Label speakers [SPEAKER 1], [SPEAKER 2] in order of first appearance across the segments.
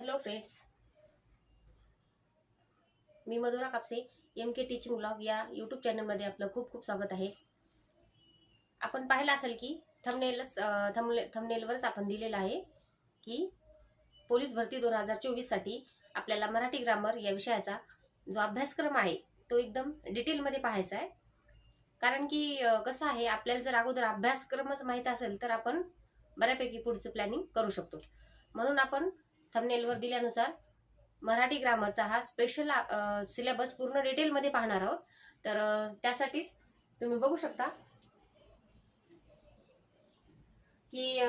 [SPEAKER 1] Hello friends मी Madhura Kapse M K teaching blog या YouTube चॅनलमध्ये आपलं खूप खूप स्वागत आहे. आपण पाहिलं असेल की थमनेलच थमने थमनेलवरच आपण दिलेलं आहे की पोलीस भरती दोन हजार चोवीससाठी आपल्याला मराठी ग्रामर या विषयाचा जो अभ्यासक्रम आहे तो एकदम डिटेलमध्ये पाहायचा आहे. कारण की कसं आहे आपल्याला जर अगोदर अभ्यासक्रमच माहीत असेल तर आपण बऱ्यापैकी पुढचं प्लॅनिंग करू शकतो. म्हणून आपण थंबनेलवर दिल्यानुसार मराठी ग्रामरचा हा स्पेशल सिलेबस पूर्ण डिटेलमध्ये पाहणार आहोत. तर त्यासाठीच तुम्ही बघू शकता की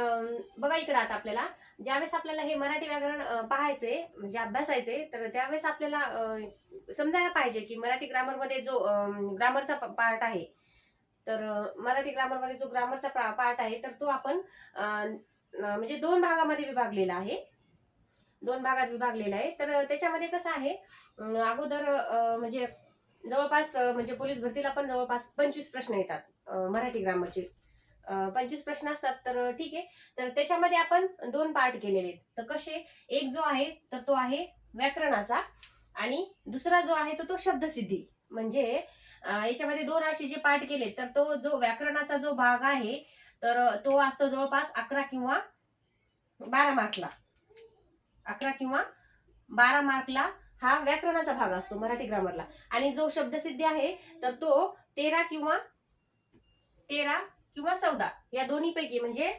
[SPEAKER 1] बघा इकडं आता आपल्याला. ज्यावेळेस आपल्याला हे मराठी व्याकरण पाहायचे म्हणजे अभ्यासायचे तर त्यावेळेस आपल्याला समजायला पाहिजे की मराठी ग्रामरमध्ये जो ग्रामरचा पार्ट आहे तर मराठी ग्रामरमध्ये जो ग्रामरचा पार्ट आहे तर तो आपण म्हणजे दोन भागामध्ये विभागलेला आहे. दोन भागात विभागलेला आहे. तर त्याच्यामध्ये कसं आहे अगोदर म्हणजे जवळपास म्हणजे पोलीस भरतीला पण जवळपास पंचवीस प्रश्न येतात मराठी ग्रामरचे. पंचवीस प्रश्न असतात तर ठीक आहे. तर त्याच्यामध्ये आपण दोन पार्ट केलेले आहेत. तर कसे एक जो आहे तर तो आहे व्याकरणाचा आणि दुसरा जो आहे तर तो शब्दसिद्धी. म्हणजे याच्यामध्ये दोन असे जे पाठ केले तर तो जो व्याकरणाचा जो भाग आहे तर तो असतो जवळपास अकरा किंवा बारा मार्कला. अकरा किंवा बारा मार्कला हा व्याकरणाचा भाग असतो मराठी ग्रामरला. आणि जो शब्दसिद्धी आहे तर तो तेरा किंवा तेरा किंवा चौदा या दोन्ही पैकी म्हणजे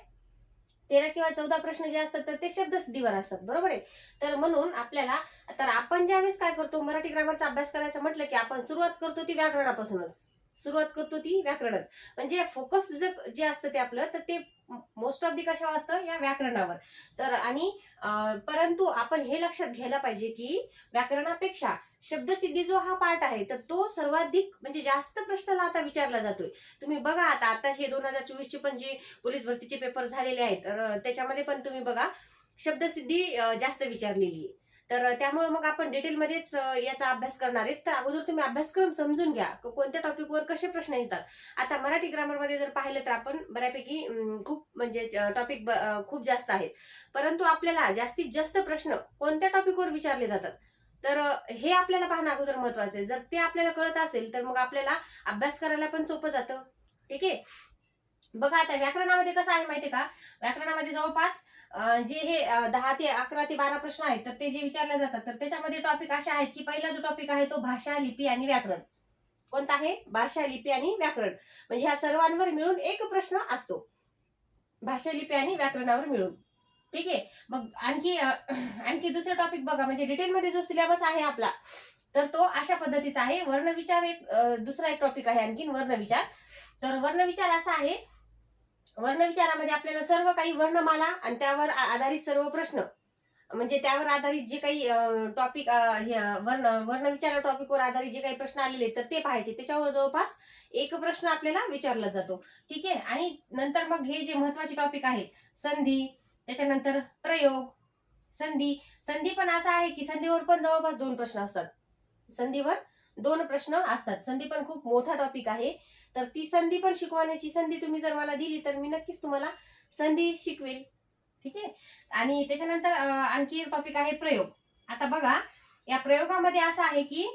[SPEAKER 1] तेरा किंवा चौदा प्रश्न जे असतात तर ते शब्दसिद्धीवर असतात. बरोबर आहे? तर म्हणून आपल्याला तर आपण ज्यावेळेस काय करतो मराठी ग्रामरचा अभ्यास करायचं म्हटलं की आपण सुरुवात करतो ती व्याकरणापासूनच. सुरुवात करतो ती व्याकरणच. म्हणजे फोकस जे जे असतं ते आपलं तर ते मोस्ट ऑफ दी कशावर असतं? या व्याकरणावर. तर आणि परंतु आपण हे लक्षात घ्यायला पाहिजे की व्याकरणापेक्षा शब्दसिद्धी जो हा पार्ट आहे तर तो सर्वाधिक म्हणजे जास्त प्रश्नाला आता विचारला जातोय. तुम्ही बघा आता आता हे दोन हजार चोवीसचे पण जे पोलीस भरतीचे पेपर झालेले आहेत तर त्याच्यामध्ये पण तुम्ही बघा शब्दसिद्धी जास्त विचारलेली आहे. तर त्यामुळे मग आपण डिटेलमध्येच याचा अभ्यास करणार आहेत. तर अगोदर तुम्ही अभ्यासक्रम समजून घ्या. कोणत्या टॉपिकवर कसे प्रश्न येतात. आता मराठी ग्रामरमध्ये जर पाहिलं तर आपण बऱ्यापैकी खूप म्हणजे टॉपिक खूप जास्त आहेत. परंतु आपल्याला जास्तीत जास्त प्रश्न कोणत्या टॉपिकवर विचारले जातात? तर हे आपल्याला पाहणं अगोदर महत्वाचं आहे. जर ते आपल्याला कळत असेल तर मग आपल्याला अभ्यास करायला पण सोपं जातं. ठीक आहे? बघा आता व्याकरणामध्ये कसं आहे माहिती का? व्याकरणामध्ये जवळपास जे हे दहा ते अकरा ते बारा प्रश्न आहेत तर ते जे विचारले जातात तर त्याच्यामध्ये टॉपिक असे आहेत की पहिला जो टॉपिक आहे तो भाषा लिपी आणि व्याकरण. कोणता आहे? भाषा लिपी आणि व्याकरण. म्हणजे ह्या सर्वांवर मिळून एक प्रश्न असतो. भाषा लिपी आणि व्याकरणावर मिळून. ठीक आहे? मग आणखी आणखी दुसरा टॉपिक बघा म्हणजे डिटेलमध्ये जो सिलेबस आहे आपला तर तो अशा पद्धतीचा आहे. वर्णविचार एक दुसरा एक टॉपिक आहे आणखीन वर्णविचार तर वर्णविचार असा आहे वर्णविचारामध्ये आपल्याला सर्व काही वर्णमाला आणि त्यावर आधारित सर्व प्रश्न. म्हणजे त्यावर आधारित जे काही टॉपिक वर्ण वर्णविचार टॉपिकवर आधारित जे काही प्रश्न आलेले आहेत, तर ते पाहायचे. त्याच्यावर जवळपास एक प्रश्न आपल्याला विचारला जातो. ठीक आहे? आणि नंतर मग हे जे महत्त्वाचे टॉपिक आहेत संधी त्याच्यानंतर प्रयोग संधी. संधी पण असा आहे की संधीवर पण जवळपास दोन प्रश्न असतात. संधीवर दोन प्रश्न असतात. संधी पण खूप मोठा टॉपिक आहे. तर ती संधी पण शिकवण्याची संधी तुम्ही जर मला दिली तर मी नक्कीच तुम्हाला संधी शिकवेल. ठीक आहे? आणि त्याच्यानंतर आणखी एक टॉपिक आहे प्रयोग. आता बघा या प्रयोगामध्ये असं आहे की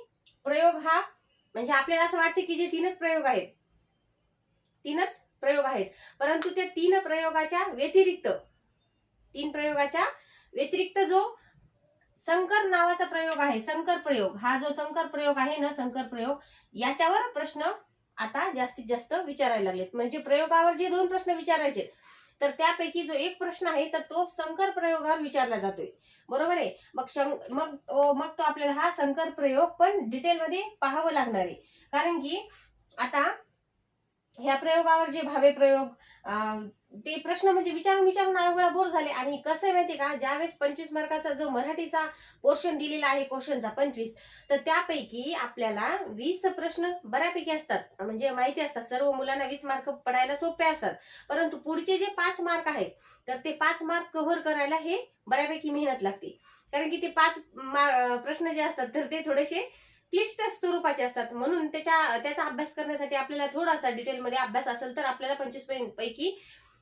[SPEAKER 1] प्रयोग हा म्हणजे आपल्याला असं वाटते की जे तीनच प्रयोग आहेत तीनच प्रयोग आहेत. परंतु त्या तीन प्रयोगाच्या व्यतिरिक्त तीन प्रयोगाच्या व्यतिरिक्त जो संकर नावाचा प्रयोग आहे संकर प्रयोग हा जो संकर प्रयोग आहे ना संकर प्रयोग याच्यावर प्रश्न आता जास्तीत जास्त विचारायला लागलेत. म्हणजे प्रयोगावर जे दोन प्रश्न विचारायचे तर त्यापैकी जो एक प्रश्न आहे तर तो संकर प्रयोगावर विचारला जातोय. बरोबर आहे? मग शं मग मग तो आपल्याला हा संकर प्रयोग पण डिटेलमध्ये पाहावं लागणार आहे. कारण की आता ह्या प्रयोगावर जे भावे प्रयोग ते प्रश्न म्हणजे विचारून विचारून आयोगाला बोर झाले. आणि कसं आहे माहिती का? ज्यावेळेस पंचवीस मार्काचा जो मराठीचा पोर्शन दिलेला आहे क्वेश्चनचा पंचवीस तर त्यापैकी आपल्याला वीस प्रश्न बऱ्यापैकी असतात. म्हणजे माहिती असतात. सर्व मुलांना वीस मार्क पडायला सोपे असतात. परंतु पुढचे जे पाच मार्क आहेत तर ते पाच मार्क कव्हर करायला हे बऱ्यापैकी मेहनत लागते. कारण की ते पाच मार्क प्रश्न जे असतात तर ते थोडेसे क्लिष्ट स्वरूपाचे असतात. म्हणून त्याच्या त्याचा अभ्यास करण्यासाठी आपल्याला थोडासा डिटेलमध्ये अभ्यास असेल तर आपल्याला पंचवीस पैकी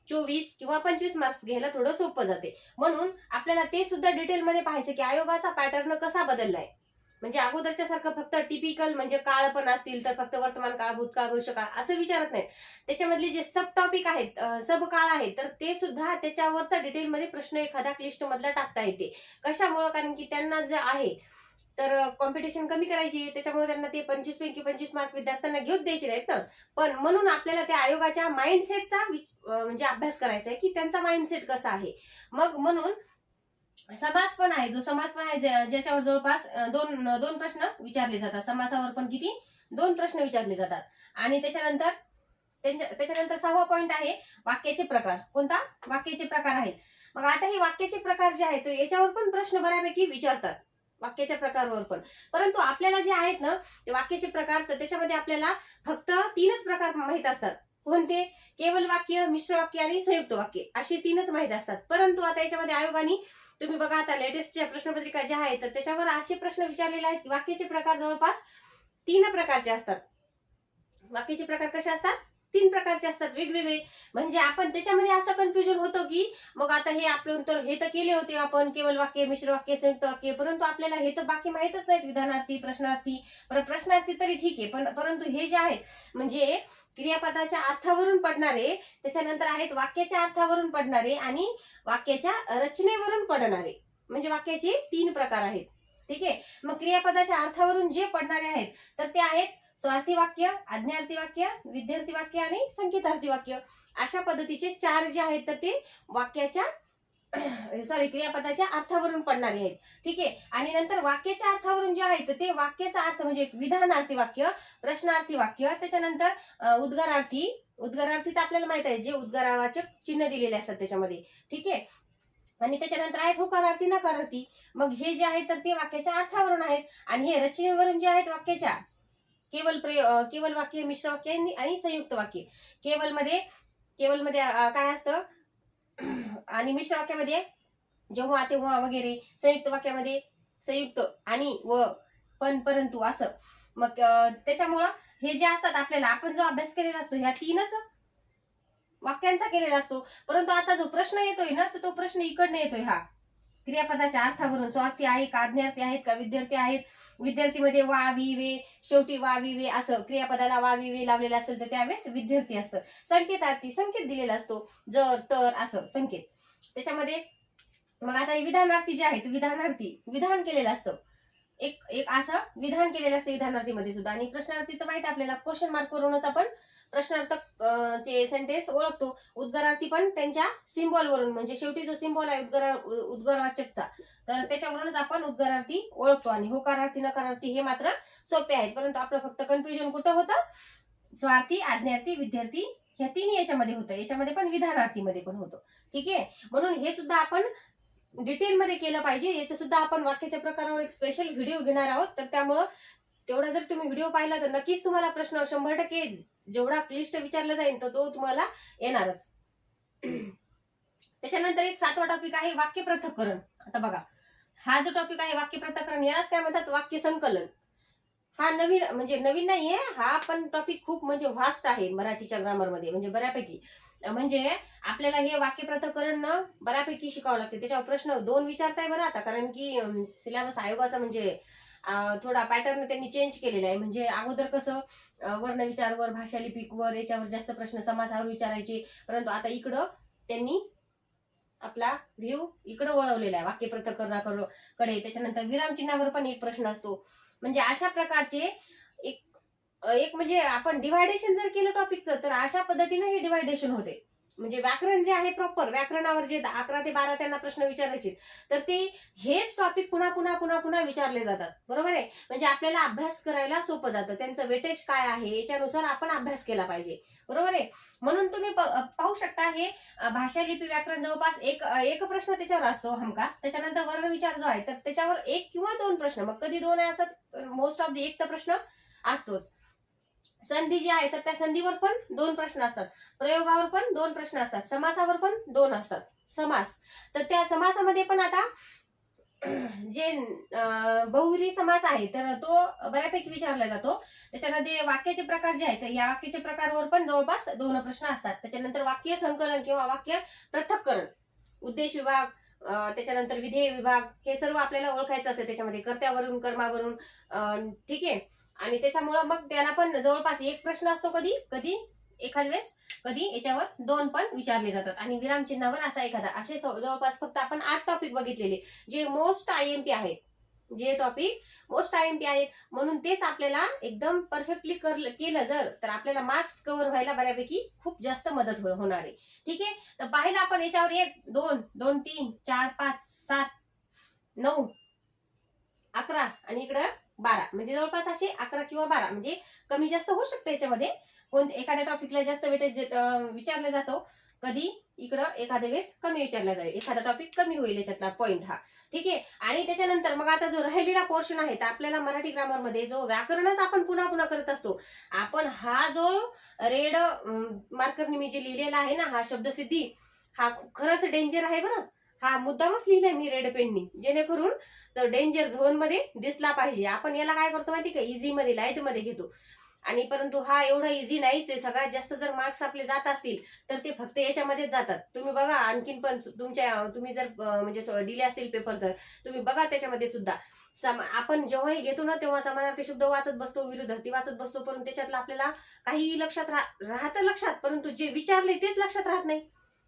[SPEAKER 1] चोवीस किंवा पंचवीस मार्क्स घ्यायला थोडं सोपं जाते. म्हणून आपल्याला ते सुद्धा डिटेलमध्ये पाहायचं की आयोगाचा पॅटर्न कसा बदललाय. म्हणजे अगोदरच्या सारखं फक्त टिपिकल म्हणजे काळ पण असतील तर फक्त वर्तमान काळ भूतकाळ भविष्यकाळ असं विचारत नाही त्याच्यामधले जे सब टॉपिक आहेत सब काळ आहेत तर ते सुद्धा त्याच्यावरचा डिटेलमध्ये प्रश्न एखाद्या क्लिष्ट मधला टाकता येते. कशामुळं? कारण की त्यांना जे आहे तर कॉम्पिटिशन कमी करायची त्याच्यामुळे त्यांना ते पंचवीस पैकी पंचवीस मार्क विद्यार्थ्यांना घेऊन द्यायचे नाहीत ना. पण म्हणून आपल्याला त्या आयोगाच्या माइंडसेटचा म्हणजे अभ्यास करायचा आहे की त्यांचा माइंडसेट कसा आहे. मग म्हणून समास पण आहे जो समास पण आहे ज्या- ज्याच्यावर जवळपास दोन दोन प्रश्न विचारले जातात. समासावर पण किती? दोन प्रश्न विचारले जातात. आणि त्याच्यानंतर त्यांच्या त्याच्यानंतर सहावा पॉईंट आहे वाक्याचे प्रकार. कोणता? वाक्याचे प्रकार आहेत. मग आता हे वाक्याचे प्रकार जे आहेत याच्यावर पण प्रश्न बऱ्यापैकी विचारतात. वाक्याच्या प्रकारावर पण. परंतु आपल्याला जे आहेत ना ते वाक्याचे प्रकार तर त्याच्यामध्ये आपल्याला फक्त तीनच प्रकार माहीत असतात. कोणते? केवळ वाक्य मिश्र वाक्य आणि संयुक्त वाक्य. असे तीनच माहीत असतात. परंतु आता याच्यामध्ये आयोगाने तुम्ही बघा आता लेटेस्टच्या प्रश्नपत्रिका ज्या आहेत तर त्याच्यावर असे प्रश्न विचारलेले आहेत की वाक्याचे प्रकार जवळपास तीन प्रकारचे असतात. वाक्याचे प्रकार कसे असतात? तीन प्रकारचे असतात वेगवेगळे. म्हणजे आपण त्याच्यामध्ये असं कन्फ्युजन होतं की मग आता हे आपण तर हे तर केले होते आपण केवळ वाक्य मिश्र वाक्य संयुक्त वाक्य परंतु आपल्याला हे तर बाकी माहीतच नाहीत विधानार्थी प्रश्नार्थी. पर प्रश्नार्थी तरी ठीक आहे पण परंतु हे जे आहेत म्हणजे क्रियापदाच्या अर्थावरून पडणारे त्याच्यानंतर आहेत वाक्याच्या अर्थावरून पडणारे आणि वाक्याच्या रचनेवरून पडणारे. म्हणजे वाक्याचे तीन प्रकार आहेत. ठीक आहे? मग क्रियापदाच्या अर्थावरून जे पडणारे आहेत तर ते आहेत स्वार्थी वाक्य आज्ञार्थी वाक्य विद्यार्थी वाक्य आणि संकेतार्थी वाक्य अशा पद्धतीचे चार जे आहेत तर ते वाक्याच्या सॉरी क्रियापदाच्या अर्थावरून पडणारे आहेत. ठीक आहे? आणि नंतर वाक्याच्या अर्थावरून जे आहेत तर ते वाक्याचा अर्थ म्हणजे एक विधानार्थी वाक्य प्रश्नार्थी वाक्य त्याच्यानंतर उद्गारार्थी. उद्गारार्थी तर आपल्याला माहीत आहे जे उद्गारावाचक चिन्ह दिलेले असतात त्याच्यामध्ये. ठीक आहे? आणि त्याच्यानंतर आहेत होकारार्थी नकारार्थी. मग हे जे आहे तर ते वाक्याच्या अर्थावरून आहेत. आणि हे रचनेवरून जे आहेत वाक्याच्या केवल प्रे केवल वाक्य मिश्र वाक्य आणि- संयुक्त वाक्य. केवलमध्ये केवलमध्ये काय असतं? आणि मिश्र वाक्यामध्ये जेव्हा तेव्हा वगैरे संयुक्त वाक्यामध्ये संयुक्त आणि व पण परंतु असं. मग त्याच्यामुळं हे जे असतात आपल्याला आपण जो अभ्यास केलेला असतो ह्या तीनच वाक्यांचा केलेला असतो. परंतु आता जो प्रश्न येतोय ना तर तो प्रश्न इकडनं येतोय हा. क्रियापदाच्या अर्थावरून स्वार्थी आहे का आज्ञार्थी आहेत का विद्यार्थी आहेत? विद्यार्थीमध्ये वा विवे वे शेवटी वा विवे वे असं क्रियापदाला वा विवे वे लावलेलं असेल तर त्यावेळेस विद्यार्थी असतं. संकेतार्थी संकेत दिलेला असतो. जर तर असं संकेत. त्याच्यामध्ये मग आता हे विधानार्थी जे आहेत विधानार्थी विधान केलेलं असतं. एक एक असं विधान केलेलं असतं विधानार्थीमध्ये सुद्धा. आणि प्रश्नार्थी तर माहिती आपल्याला क्वेश्चन मार्क वरूनच आपण प्रश्नार्थक अं, चे सेंटेन्स ओळखतो. उद्गारार्थी पण त्यांच्या सिम्बॉल वरून म्हणजे शेवटी जो सिम्बॉल आहे उद्गार उद्गारवाचकचा. तर त्याच्यावरूनच आपण उद्गारार्थी ओळखतो आणि होकारार्थी नकारार्थी हे मात्र सोपे आहेत. परंतु आपलं फक्त कन्फ्युजन कुठं होतं? स्वार्थी आज्ञार्थी विद्यार्थी ह्या तिन्ही याच्यामध्ये होतं. याच्यामध्ये पण विधानार्थीमध्ये पण होतं. ठीक आहे? म्हणून हे सुद्धा आपण डिटेलमध्ये केलं पाहिजे. याचं सुद्धा आपण वाक्याच्या प्रकारावर एक स्पेशल व्हिडिओ घेणार आहोत. तर त्यामुळं तेवढा जर तुम्ही व्हिडिओ पाहिला तर नक्कीच तुम्हाला प्रश्न शंभर टक्के जेवढा क्लिष्ट विचारला जाईल तर तो तुम्हाला येणारच. त्याच्यानंतर एक सातवा टॉपिक आहे वाक्य पृथक्करण. आता बघा हा जो टॉपिक आहे वाक्य पृथक्करण यालाच काय म्हणतात? वाक्य संकलन. हा नवीन म्हणजे नवीन नाहीये हा पण टॉपिक खूप म्हणजे व्हास्ट आहे मराठीच्या ग्रामरमध्ये म्हणजे बऱ्यापैकी. म्हणजे आपल्याला हे वाक्य पृथक्करण बऱ्यापैकी शिकावं लागते. त्याच्यावर प्रश्न दोन विचारताय बरं आता कारण की सिलेबस आयोगाचा म्हणजे थोडा पॅटर्न त्यांनी चेंज केलेला आहे. म्हणजे अगोदर कसं अं, वर्ण विचारवर भाषा लिपिकवर याच्यावर जास्त प्रश्न समासावर विचारायचे. परंतु आता इकडं त्यांनी आपला व्ह्यू इकडं वळवलेला आहे. वाक्य पृथक्करणाकडे त्याच्यानंतर विरामचिन्हावर पण एक प्रश्न असतो. म्हणजे अशा प्रकारचे एक एक म्हणजे आपण डिवायडेशन जर केलं टॉपिकचं तर अशा पद्धतीनं हे डिवायडेशन होते. म्हणजे व्याकरण जे आहे प्रॉपर व्याकरणावर जे अकरा ते बारा त्यांना प्रश्न विचारायचे तर ते हेच टॉपिक पुन्हा पुन्हा पुन्हा पुन्हा विचारले जातात. बरोबर आहे? म्हणजे आपल्याला अभ्यास करायला सोपं जातं. त्यांचं वेटेज काय आहे? याच्यानुसार आपण अभ्यास केला पाहिजे. बरोबर आहे? म्हणून तुम्ही पाहू शकता हे भाषा लिपी व्याकरण जवळपास एक एक प्रश्न त्याच्यावर असतो हमखास. त्याच्यानंतर वर्ण विचार जो आहे तर त्याच्यावर एक किंवा दोन प्रश्न. मग कधी दोन आहे असत मोस्ट ऑफ द एक तर प्रश्न असतोच. संधी जी आहे तर त्या संधीवर पण दोन प्रश्न असतात. प्रयोगावर पण दोन प्रश्न असतात. समासावर पण दोन असतात. समास. तर त्या समासामध्ये पण आता जे बहुरी समास आहे तर तो बऱ्यापैकी विचारला जातो. त्याच्यामध्ये वाक्याचे प्रकार जे आहेत तर या वाक्याचे प्रकारवर पण जवळपास दोन प्रश्न असतात. त्याच्यानंतर वाक्य संकलन किंवा वाक्य पृथक्करण उद्देश विभाग त्याच्यानंतर विधेय विभाग हे सर्व आपल्याला ओळखायचं असतं त्याच्यामध्ये. कर्त्यावरून कर्मावरून ठीक आहे? आणि त्याच्यामुळं मग त्याला पण जवळपास एक प्रश्न असतो कधी कधी एखाद वेळेस कधी याच्यावर दोन पण विचारले जातात. आणि विरामचिन्हावर असा एखादा असे जवळपास फक्त आपण आठ टॉपिक बघितलेले जे मोस्ट आय एम पी आहेत. जे topic most I M P आहेत. म्हणून तेच आपल्याला एकदम परफेक्टली केलं जर तर आपल्याला मार्क्स कव्हर व्हायला बऱ्यापैकी खूप जास्त मदत हो, होणार आहे. ठीक आहे? तर पाहिलं आपण याच्यावर एक दोन दोन तीन चार पाच सात नऊ अकरा आणि इकडं बारा. म्हणजे जवळपास असे अकरा किंवा बारा. म्हणजे कमी जास्त होऊ शकतं याच्यामध्ये. कोण एखाद्या टॉपिकला जास्त वेटेज विचारला जातो. कधी? इकडं एखाद्या वेळेस कमी विचारला जाईल. एखादा टॉपिक कमी होईल याच्यातला पॉईंट हा. ठीक आहे? आणि त्याच्यानंतर मग आता जो राहिलेला पोर्शन आहे तर आपल्याला मराठी ग्रामरमध्ये जो व्याकरणच आपण पुन्हा पुन्हा करत असतो आपण हा जो रेड मार्करने मी जे लिहिलेला आहे ना हा शब्दसिद्धी हा खरंच डेंजर आहे बरं. हा मुद्दामच लिहिलाय मी रेड पेननी जेणेकरून तर डेंजर झोनमध्ये दिसला पाहिजे. आपण याला काय करतो माहिती का? इझी मध्ये लाइटमध्ये घेतो. आणि परंतु हा एवढा इझी नाहीच आहे. सगळ्यात जास्त जर मार्क्स आपले जात असतील तर ते फक्त याच्यामध्येच जातात. तुम्ही बघा आणखीन पण तुमच्या तुम्ही जर म्हणजे दिले असतील पेपर तर तुम्ही बघा त्याच्यामध्ये सुद्धा. सम आपण जेव्हाही घेतो ना तेव्हा समानार्थी शब्द वाचत बसतो विरुद्धार्थी वाचत बसतो परंतु त्याच्यातलं आपल्याला काहीही लक्षात राह- राहतं लक्षात परंतु जे विचारले तेच लक्षात राहत नाही.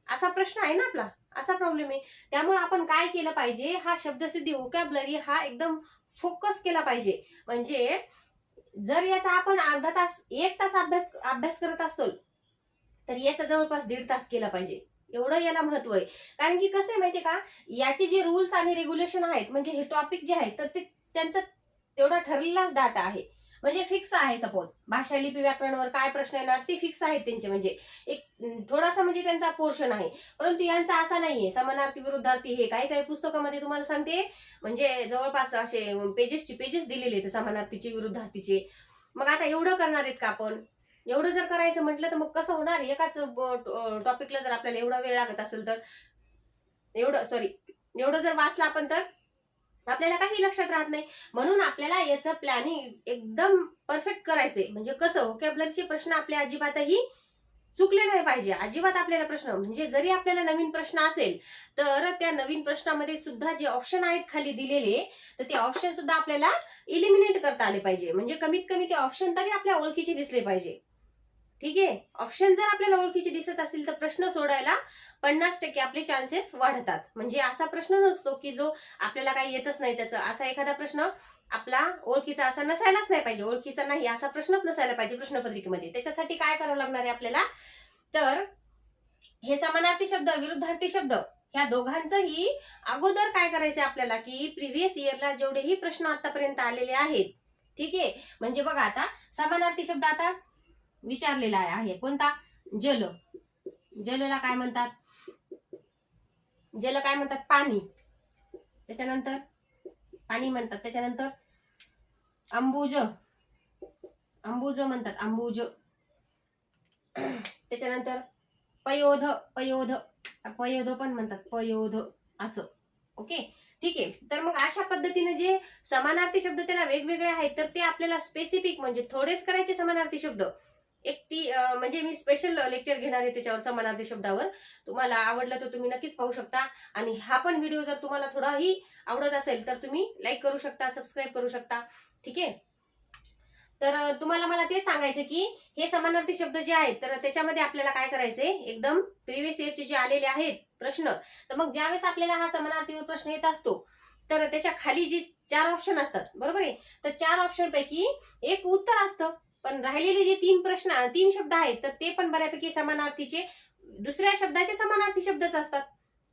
[SPEAKER 1] असा प्रश्न आहे ना आपला? असा प्रॉब्लेम आहे. त्यामुळे आपण काय केलं पाहिजे? हा शब्दसिद्धी ओकॅबलरी हा एकदम फोकस केला पाहिजे. म्हणजे जर याचा आपण अर्धा तास एक तास अभ्यास अभ्यास करत असतो तर याचा जवळपास दीड तास केला पाहिजे. एवढं याला महत्त्व आहे. कारण की कसं आहे माहितीये का? याचे जे रुल्स आणि रेग्युलेशन आहेत म्हणजे हे टॉपिक जे आहेत तर ते त्यांचा तेवढा ठरलेलाच डाटा आहे. म्हणजे फिक्स आहे सपोज भाषा लिपी व्याकरणवर काय प्रश्न येणार ते फिक्स आहेत त्यांचे. म्हणजे एक थोडासा म्हणजे त्यांचा पोर्शन आहे. परंतु यांचा असा नाहीये. समानार्थी विरुद्धार्थी हे काही काही पुस्तकामध्ये तुम्हाला सांगते. म्हणजे जवळपास असे पेजेसचे पेजेस दिलेले आहेत समानार्थीचे विरुद्धार्थीचे. मग आता एवढं करणार आहेत का आपण? एवढं जर करायचं म्हटलं तर मग कसं होणार? एकाच टॉपिकला जर आपल्याला एवढा वेळ लागत असेल तर? एवढं सॉरी एवढं जर वाचलं आपण तर? आपल्याला काही लक्षात राहत नाही. म्हणून आपल्याला याचं प्लॅनिंग एकदम परफेक्ट करायचंय. म्हणजे कसं ओकेबलरचे प्रश्न आपल्या अजिबातही चुकले नाही पाहिजे. अजिबात आपल्याला प्रश्न म्हणजे जरी आपल्याला नवीन प्रश्न असेल तर त्या नवीन प्रश्नामध्ये सुद्धा जे ऑप्शन आहेत खाली दिलेले तर ते ऑप्शन सुद्धा आपल्याला इलिमिनेट करता आले पाहिजे. म्हणजे कमीत कमी ते ऑप्शन तरी आपल्या ओळखीचे दिसले पाहिजे. ठीक आहे? ऑप्शन जर आपल्याला ओळखीचे दिसत असतील तर प्रश्न सोडायला पन्नास टक्के आपले चान्सेस वाढतात. म्हणजे असा प्रश्न नसतो की जो आपल्याला काही येतच नाही त्याचं. असा एखादा प्रश्न आपला ओळखीचा असा नसायलाच नाही पाहिजे. ओळखीचा नाही असा प्रश्नच नसायला पाहिजे प्रश्नपत्रिकेमध्ये. त्याच्यासाठी काय करावं लागणार आहे आपल्याला? तर हे समानार्थी शब्द विरुद्धार्थी शब्द ह्या दोघांचंही अगोदर काय करायचं आपल्याला की प्रिव्हियस इयरला जेवढेही प्रश्न आतापर्यंत आलेले आहेत ठीक आहे? म्हणजे बघा आता समानार्थी शब्द आता विचारलेला आहे. कोणता? जल. जलला काय म्हणतात? जल काय म्हणतात? पाणी. त्याच्यानंतर? पाणी म्हणतात. त्याच्यानंतर? अंबुज. अंबुज म्हणतात. अंबुज. त्याच्यानंतर? पयोध. पयोध. पयोध पण म्हणतात. पयोध. असं. ओके? ठीक आहे. तर मग अशा पद्धतीने जे समानार्थी शब्द त्याला वेगवेगळे आहेत तर ते आपल्याला स्पेसिफिक म्हणजे थोडेच करायचे समानार्थी शब्द. एक ती म्हणजे मी स्पेशल लेक्चर घेणार आहे त्याच्यावर समानार्थी शब्दावर. तुम्हाला आवडलं तर तुम्ही नक्कीच पाहू शकता. आणि हा पण व्हिडिओ जर तुम्हाला थोडाही आवडत असेल तर तुम्ही लाईक करू शकता सबस्क्राईब करू शकता. ठीक आहे? तर तुम्हाला मला तेच सांगायचं की हे समानार्थी शब्द जे आहेत तर त्याच्यामध्ये आपल्याला काय करायचंय? एकदम प्रिव्हियस इयरचे जे आलेले आहेत प्रश्न तर मग ज्यावेळेस आपल्याला हा समानार्थीवर प्रश्न येत असतो तर त्याच्याखाली जी चार ऑप्शन असतात बरोबर आहे? तर चार ऑप्शन पैकी एक उत्तर असतं. पण राहिलेले जे तीन प्रश्न तीन शब्द आहेत तर ते पण बऱ्यापैकी समानार्थीचे दुसऱ्या शब्दाचे समानार्थी शब्दच असतात.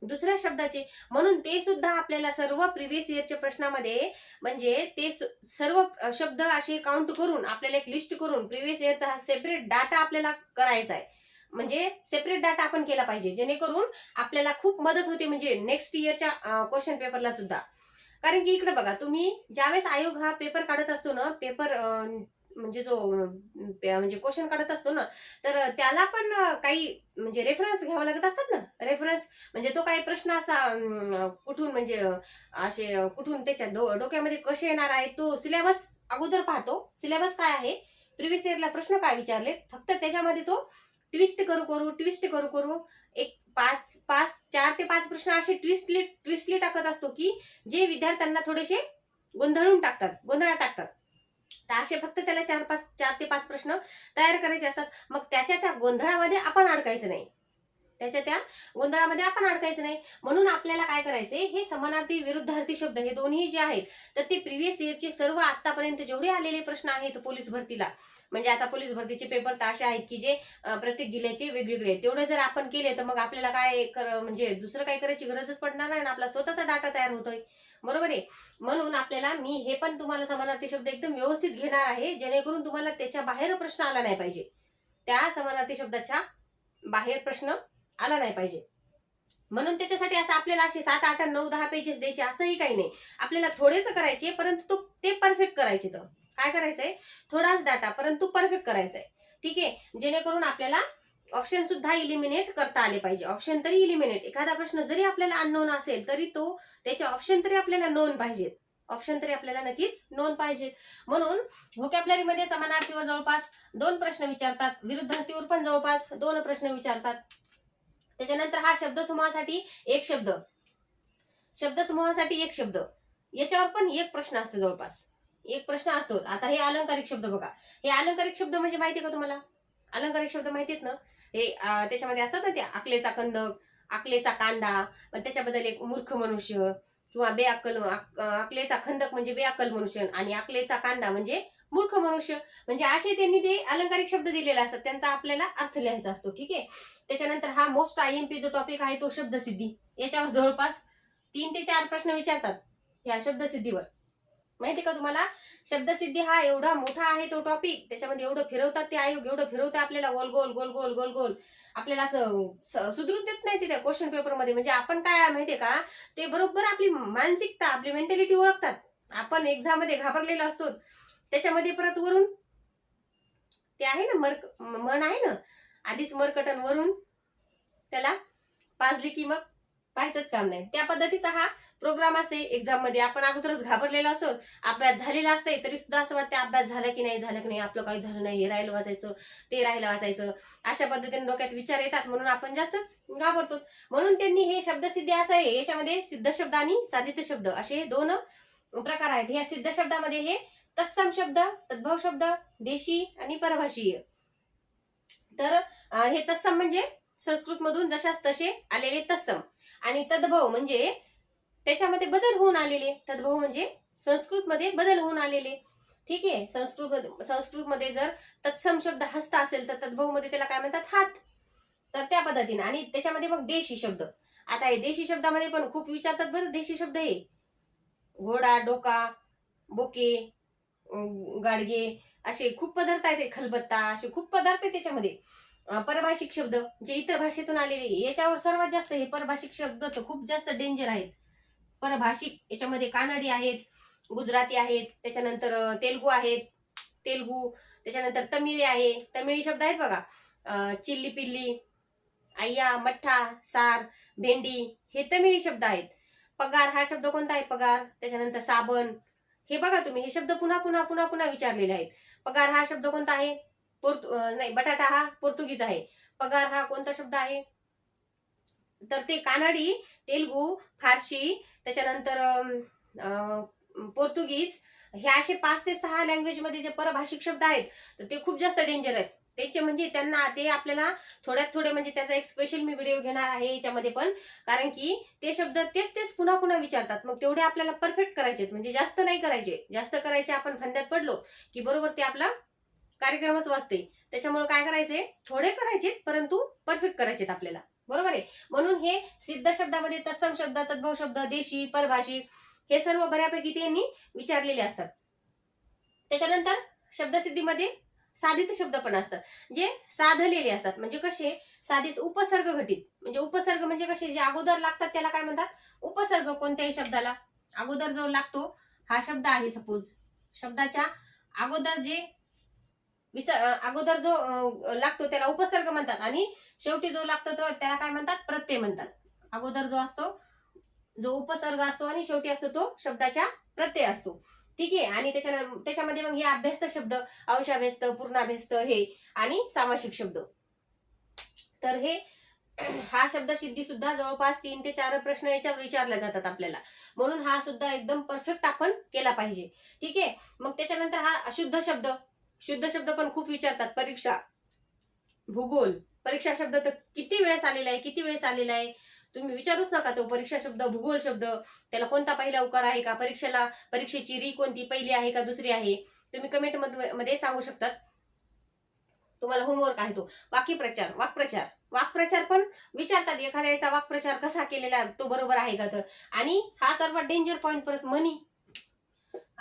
[SPEAKER 1] दुसऱ्या शब्दाचे. म्हणून ते सुद्धा आपल्याला सर्व प्रिव्हियस इयरच्या प्रश्नामध्ये म्हणजे ते सर्व शब्द असे काउंट करून आपल्याला एक लिस्ट करून प्रिव्हियस इयरचा हा सेपरेट डाटा आपल्याला करायचा आहे. म्हणजे सेपरेट डाटा आपण केला पाहिजे. जेणेकरून आपल्याला खूप मदत होते म्हणजे नेक्स्ट इयरच्या क्वेश्चन पेपरला सुद्धा. कारण की इकडे बघा तुम्ही ज्यावेळेस आयोग हा पेपर काढत असतो ना पेपर म्हणजे जो म्हणजे क्वेश्चन काढत असतो ना तर त्याला पण काही म्हणजे रेफरन्स घ्यावा लागत असतात ना? रेफरन्स म्हणजे तो काही प्रश्न असा कुठून म्हणजे असे कुठून त्याच्या डो- डोक्यामध्ये कसे येणार आहे तो सिलेबस अगोदर पाहतो. सिलेबस काय आहे? प्रिव्हियस इयरला प्रश्न काय विचारले फक्त त्याच्यामध्ये तो ट्विस्ट करू करू ट्विस्ट करू करू एक पाच पाच चार ते पाच प्रश्न असे ट्विस्टली ट्विस्टली टाकत असतो की जे विद्यार्थ्यांना थोडेसे गोंधळून टाकतात गोंधळात टाकतात. तर असे फक्त त्याला चार पाच चार ते पाच प्रश्न तयार करायचे असतात. मग त्याच्या त्या गोंधळामध्ये आपण अडकायचं नाही. त्याच्या त्या गोंधळामध्ये आपण अडकायचं नाही. म्हणून आपल्याला काय करायचे हे समानार्थी विरुद्धार्थी शब्द हे दोन्ही जे आहेत तर ते प्रिव्हियस इयरचे सर्व आतापर्यंत जेवढे आलेले प्रश्न आहेत पोलीस भरतीला म्हणजे आता पोलीस भरतीचे पेपर तर असे आहेत की जे प्रत्येक जिल्ह्याचे वेगवेगळे तेवढं तेवढे जर आपण केले तर मग आपल्याला काय कर म्हणजे दुसरं काय करायची गरजच पडणार नाही आपला स्वतःचा डाटा तयार होतोय. बरोबर आहे? म्हणून आपल्याला मी हे पण तुम्हाला समानार्थी शब्द एकदम व्यवस्थित घेणार आहे जेणेकरून तुम्हाला त्याच्या बाहेर प्रश्न आला नाही पाहिजे. त्या समानार्थी शब्दाच्या बाहेर प्रश्न आला नाही पाहिजे. म्हणून त्याच्यासाठी असं आपल्याला असे सात आठ नऊ दहा पेजेस द्यायचे असंही काही नाही. आपल्याला थोडेच करायचे परंतु तो ते परफेक्ट करायचे तर. काय करायचंय? थोडाच डाटा परंतु परफेक्ट करायचंय. ठीक आहे? जेणेकरून आपल्याला ऑप्शन सुद्धा इलिमिनेट करता आले पाहिजे. ऑप्शन तरी इलिमिनेट एखादा प्रश्न जरी आपल्याला अननोन असेल तरी तो त्याचे ऑप्शन तरी आपल्याला नोंद पाहिजेत. ऑप्शन तरी आपल्याला नक्कीच नोंद पाहिजेत. म्हणून व्होकॅबलरी मध्ये समानार्थीवर जवळपास दोन प्रश्न विचारतात विरुद्धार्थीवर पण जवळपास दोन प्रश्न विचारतात. त्याच्यानंतर हा शब्दसमूहासाठी एक शब्द. शब्दसमूहासाठी एक शब्द. याच्यावर पण एक प्रश्न असतो जवळपास. एक प्रश्न असतो. आता हे अलंकारिक शब्द बघा. हे अलंकारिक शब्द म्हणजे माहिती का तुम्हाला? अलंकारिक शब्द माहितीत ना? हे त्याच्यामध्ये असतात ना ते आकलेचा कंदक आकलेचा कांदा त्याच्याबद्दल एक मूर्ख मनुष्य किंवा बेअक्कल आकलेचा खंदक म्हणजे बेअक्कल मनुष्य आणि आकलेचा कांदा म्हणजे मूर्ख मनुष्य. म्हणजे असे त्यांनी ते अलंकारिक शब्द दिलेले असतात. त्यांचा आपल्याला अर्थ लिहायचा असतो. ठीक आहे? त्याच्यानंतर हा मोस्ट आय एम पी जो टॉपिक आहे तो शब्दसिद्धी. याच्यावर जवळपास तीन ते चार प्रश्न विचारतात या शब्दसिद्धीवर. माहिती का तुम्हाला? शब्दसिद्धी हा एवढा मोठा आहे तो टॉपिक त्याच्यामध्ये एवढं फिरवतात ते आयोग एवढं फिरवतात आपल्याला. गोल गोल गोल गोल गोल गोल. आपल्याला असं स- सुधरून देत नाही तिथे क्वेश्चन पेपरमध्ये म्हणजे आपण काय माहितीये का? ते बरोबर आपली मानसिकता आपली मेंटॅलिटी ओळखतात. आपण एक्झाममध्ये घाबरलेलो असतो. त्याच्यामध्ये परत वरून ते आहे ना मर्क मन आहे ना? आधीच मरकटन वरून त्याला पाजली की मग पाहायचंच काम नाही. त्या पद्धतीचा हा प्रोग्राम असते एक्झाममध्ये आपण अगोदरच घाबरलेलो असतो. अभ्यास झालेला असते तरी सुद्धा असं वाटतं अभ्यास झाला की नाही झाला की नाही आपलं काही झालं नाही हे राहिलं वाचायचं ते राहिलं वाचायचं. अशा पद्धतीने डोक्यात विचार येतात म्हणून आपण जास्तच घाबरतो. म्हणून त्यांनी हे शब्दसिद्धी असं आहे याच्यामध्ये सिद्ध शब्द आणि साधित शब्द असे हे दोन प्रकार आहेत. ह्या सिद्ध शब्दामध्ये हे तत्सम शब्द तद्भव शब्द देशी आणि परभाषीय. तर हे तत्सम म्हणजे संस्कृत मधून जशास तसे आलेले तत्सम. आणि तद्भव म्हणजे त्याच्यामध्ये बदल होऊन आलेले. तद्भव म्हणजे संस्कृत मध्ये बदल होऊन आलेले. ठीक आहे? संस्कृत संस्कृत मध्ये जर तत्सम शब्द हस्त असेल तर तद्भवमध्ये त्याला काय म्हणतात? हात. तर त्या पद्धतीने. आणि त्याच्यामध्ये मग देशी शब्द. आता हे देशी शब्दामध्ये पण खूप विचारतात बरं देशी शब्द हे. घोडा डोका बोके गाडगे असे खूप पदार्थ आहेत खलबत्ता असे खूप पदार्थ आहेत त्याच्यामध्ये. परभाषिक शब्द जे इतर भाषेतून आलेले याच्यावर सर्वात जास्त हे परभाषिक शब्द तर खूप जास्त डेंजर आहेत. परभाषिक याच्यामध्ये कानडी आहेत गुजराती आहेत त्याच्यानंतर तेलगू आहेत तेलगू त्याच्यानंतर तमिळी आहे. तमिळी शब्द आहेत बघा. चिल्ली पिल्ली आय्या मठ्ठा सार भेंडी हे तमिळी शब्द आहेत. पगार हा शब्द कोणता आहे? पगार. त्याच्यानंतर साबण. हे बघा तुम्ही हे शब्द पुन्हा पुन्हा पुन्हा पुन्हा विचारलेले आहेत. पगार हा शब्द कोणता आहे? पोर्तु नाही बटाटा हा पोर्तुगीज आहे. पगार हा कोणता शब्द आहे? तर ते कानडी तेलगू फारशी त्याच्यानंतर पोर्तुगीज हे असे पाच ते सहा लँग्वेजमध्ये जे परभाषिक शब्द आहेत तर ते खूप जास्त डेंजर आहेत. त्याचे म्हणजे त्यांना ते आपल्याला थोड्यात थोडे म्हणजे त्याचा एक स्पेशल मी व्हिडिओ घेणार आहे याच्यामध्ये पण. कारण की ते शब्द तेच तेच पुन्हा पुन्हा विचारतात. मग तेवढे आपल्याला परफेक्ट करायचे म्हणजे जास्त नाही करायचे. जास्त करायचे आपण फंद्यात पडलो की बरोबर ते आपला कार्यक्रमच वाचते. त्याच्यामुळे काय करायचे? थोडे करायचे परंतु परफेक्ट करायचेत आपल्याला. बरोबर आहे? म्हणून हे सिद्ध शब्दामध्ये तत्सम शब्द तद्भव शब्द देशी परभाषिक हे सर्व बऱ्यापैकी त्यांनी विचारलेले असतात. त्याच्यानंतर शब्दसिद्धीमध्ये साधित शब्द पण असतात जे साधलेले असतात. म्हणजे कसे? साधित उपसर्ग घटित. म्हणजे उपसर्ग म्हणजे कसे? जे अगोदर लागतात त्याला काय म्हणतात? उपसर्ग कोणत्याही शब्दाला. अगोदर जो लागतो हा शब्द आहे सपोज शब्दाच्या अगोदर जे विसर अगोदर जो लागतो त्याला उपसर्ग म्हणतात. आणि शेवटी जो लागतो तो त्याला काय म्हणतात? प्रत्यय म्हणतात. अगोदर जो असतो जो उपसर्ग असतो आणि शेवटी असतो तो शब्दाच्या प्रत्यय असतो. ठीक आहे? आणि त्याच्या त्याच्यामध्ये मग हे अभ्यस्त शब्द अंशाभ्यस्त पूर्णाभ्यस्त हे आणि सामासिक शब्द. तर हे हा शब्द सिद्धी सुद्धा जवळपास तीन ते चार प्रश्न याच्यावर विचारले जातात आपल्याला. म्हणून हा सुद्धा एकदम परफेक्ट आपण केला पाहिजे. ठीक आहे? मग त्याच्यानंतर हा अशुद्ध शब्द शुद्ध शब्द पण खूप विचारतात. परीक्षा. भूगोल. परीक्षा शब्द तर किती वेळेस आलेला आहे किती वेळेस आलेला आहे? तुम्ही विचारूच नका तो परीक्षा शब्द भूगोल शब्द. त्याला कोणता पहिला उकार आहे का? परीक्षेला परीक्षेची री कोणती? पहिली आहे का? दुसरी आहे? तुम्ही कमेंटमध्ये सांगू शकतात. तुम्हाला होमवर्क आहे तो. वाक्यप्रचार वाक्प्रचार. वाक्प्रचार पण विचारतात. एखाद्या वेळेचा वाक्प्रचार कसा केलेला तो बरोबर आहे का? तर. आणि हा सर्वात डेंजर पॉईंट परत मनी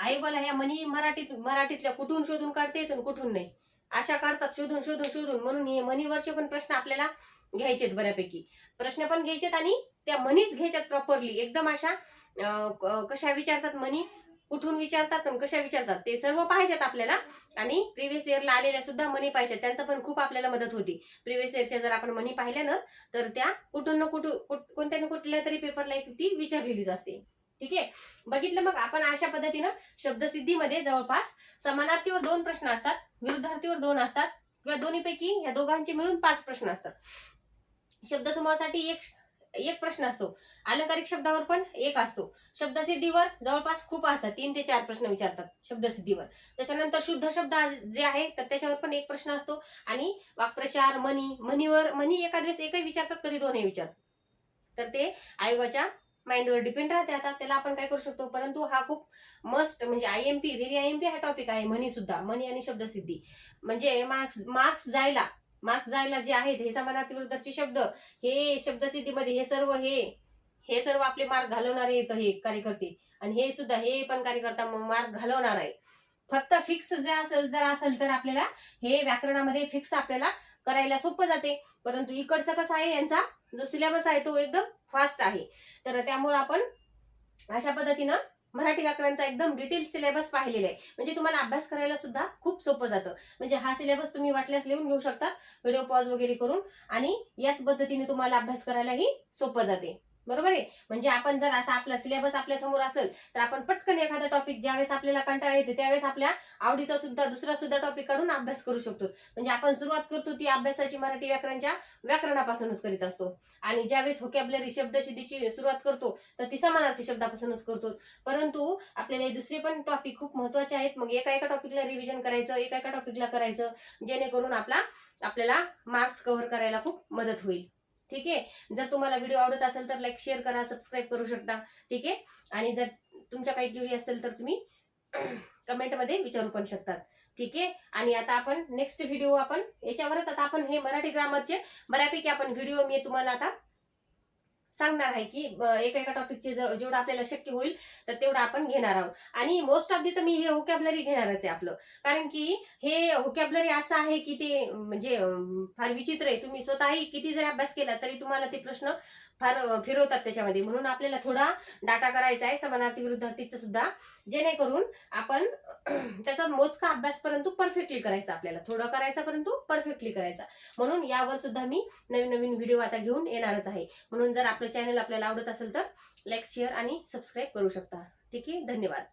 [SPEAKER 1] आयोगाला ह्या मनी मराठीत मराठीतल्या कुठून शोधून काढते कुठून नाही? अशा काढतात शोधून शोधून शोधून. म्हणून हे मनीवरचे पण प्रश्न आपल्याला घ्यायचेत बऱ्यापैकी. प्रश्न पण घ्यायचेत आणि त्या मनीच घ्यायच्यात प्रॉपरली एकदम अशा कशा विचारतात मनी? कुठून विचारतात आणि कशा विचारतात? ते सर्व पाहिजेत आपल्याला. आणि प्रिव्हियस इयरला आलेल्या सुद्धा मनी पाहिजेत त्यांचा पण खूप आपल्याला मदत होती. प्रिव्हियस इयरच्या जर आपण मनी पाहिल्या ना तर त्या कुठून ना कुठून कोणत्या ना कुठल्या तरी पेपरला एक ती विचारलेलीच असते. ठीक आहे? बघितलं मग आपण अशा पद्धतीनं शब्दसिद्धीमध्ये जवळपास समानार्थीवर दोन प्रश्न असतात विरुद्धार्थीवर दोन असतात किंवा दोन्हीपैकी या दोघांचे मिळून पाच प्रश्न असतात. शब्दसमूहासाठी एक एक प्रश्न असतो. अलंकारिक शब्दावर पण एक असतो. शब्दसिद्धीवर जवळपास खूप असतात तीन ते चार प्रश्न विचारतात शब्दसिद्धीवर. त्याच्यानंतर शुद्ध शब्द जे आहे तर त्याच्यावर पण एक प्रश्न असतो आणि वाक्प्रचार मनी म्हणीवर म्हणी एखाद वेळेस एकही विचारतात कधी दोनही विचारतात. तर ते आयोगाच्या माइंडवर डिपेंड राहते. आता त्याला आपण काय करू शकतो? परंतु हा खूप मस्ट म्हणजे I M P very I M P हा टॉपिक आहे म्हणी सुद्धा. म्हणी आणि शब्दसिद्धी. म्हणजे मार्क्स मार्क्स जायला मार्क्स जायला जे आहेत हे समानार्थी विरुद्धचे शब्द हे शब्दसिद्धीमध्ये हे सर्व हे हे सर्व आपले मार्क घालवणारे येतं हे कार्यकर्ते. आणि हे सुद्धा हे पण कार्यकर्ता मार्क घालवणार आहे. फक्त फिक्स जे असेल जर असेल तर आपल्याला हे व्याकरणामध्ये फिक्स आपल्याला करायला सोपं जाते. परंतु इकडचं कसं आहे यांचा? जो सिलेबस आहे तो एकदम फास्ट आहे. तर त्यामुळे आपण अशा पद्धतीनं मराठी व्याकरणचा एकदम डिटेल सिलेबस पाहिलेला आहे. म्हणजे तुम्हाला अभ्यास करायला सुद्धा खूप सोपं जातं. म्हणजे हा सिलेबस तुम्ही वाटल्यास लिहून घेऊ शकता. व्हिडिओ पॉज वगैरे करून. आणि याच पद्धतीने तुम्हाला अभ्यास करायलाही सोपं जाते. बरोबर आहे? म्हणजे आपण जर असा आपला सिलेबस आपल्यासमोर असेल तर आपण पटकन एखादा टॉपिक ज्यावेळेस आपल्याला कंटाळा येते त्यावेळेस आपल्या आवडीचा सुद्धा दुसरा सुद्धा टॉपिक काढून अभ्यास करू शकतो. म्हणजे आपण सुरुवात करतो ती अभ्यासाची मराठी व्याकरणच्या व्याकरणापासूनच करीत असतो. आणि ज्यावेळेस होकॅबलरी शब्दशिद्धीची सुरुवात करतो तर ती समानार्थी शब्दापासूनच करतो. परंतु आपल्याला हे दुसरे पण टॉपिक खूप महत्त्वाचे आहेत. मग एका एका टॉपिकला रिव्हिजन करायचं एका एका टॉपिकला करायचं जेणेकरून आपला आपल्याला मार्क्स कव्हर करायला खूप मदत होईल. ठीक आहे? जर तुम्हाला व्हिडिओ आवडत असेल तर लाईक शेअर करा सबस्क्राईब करू शकता. ठीक आहे? आणि जर तुमच्या काही क्युरी असेल तर तुम्ही कमेंटमध्ये विचारू पण शकतात. ठीक आहे? आणि आता आपण नेक्स्ट व्हिडिओ आपण याच्यावरच आता आपण हे मराठी ग्रामरचे बऱ्यापैकी आपण व्हिडिओ मी तुम्हाला आता सांगणार आहे की एका एका टॉपिकचे जेवढं आपल्याला शक्य होईल तर तेवढं आपण घेणार आहोत. आणि मोस्ट ऑफ दी तर मी हे होकॅबलरी घेणारच आहे आपलं. कारण की हे होकॅबलरी असं आहे की ते म्हणजे फार विचित्र आहे. तुम्ही स्वतःही किती जरी अभ्यास केला तरी तुम्हाला ते प्रश्न फार फिरवतात त्याच्यामध्ये. म्हणून आपल्याला थोडा डाटा करायचा आहे समानार्थी विरुद्धार्थीचं सुद्धा जेणेकरून आपण त्याचा मोजका अभ्यास परंतु परफेक्टली करायचा आपल्याला. थोडं करायचा परंतु परफेक्टली करायचा. म्हणून यावर सुद्धा मी नवीन नवीन व्हिडिओ आता घेऊन येणारच आहे. म्हणून जर आपलं चॅनल आपल्याला आवडत असेल तर लाईक शेअर आणि सबस्क्राईब करू शकता. ठीक आहे? धन्यवाद.